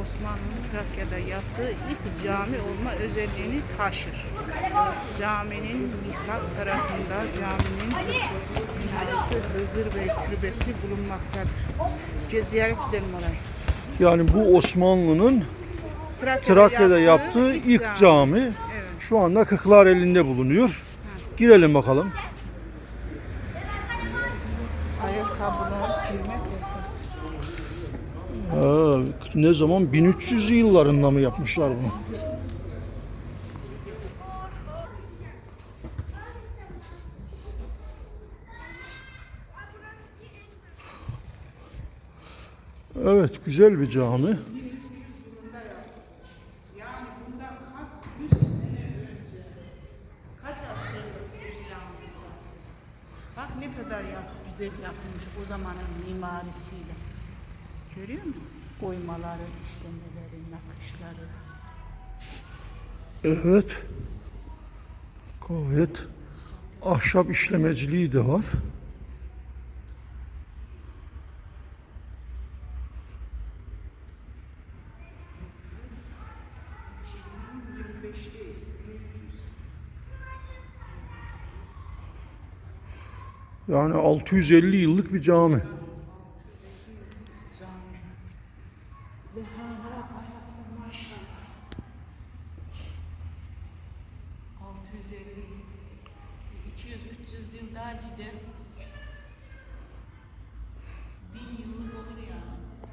Osmanlı'nın Trakya'da yaptığı ilk cami olma özelliğini taşır. Caminin mihrap tarafında caminin minaresi Hızır Bey Türbesi bulunmaktadır. Ziyaret edelim orayı. Yani bu Osmanlı'nın Trakya'da, Trakya'da yaptığı ilk cami. Evet. Şu anda Kırklar elinde bulunuyor. Girelim bakalım. Ayakkabılar girmek yasak. Ne zaman 1300'lü yıllarında mı yapmışlar bunu? Evet, güzel bir cami. Bak ne kadar güzel yapılmış o zamanın mimarisiyle. Görüyor musun? Oymaları, işlemeleri, nakışları. Evet. Gayet ahşap işlemeciliği de var. Yani 650 yıllık bir cami. Ve hala ayakta maşallah. 650, 200-300 yıl daha gider.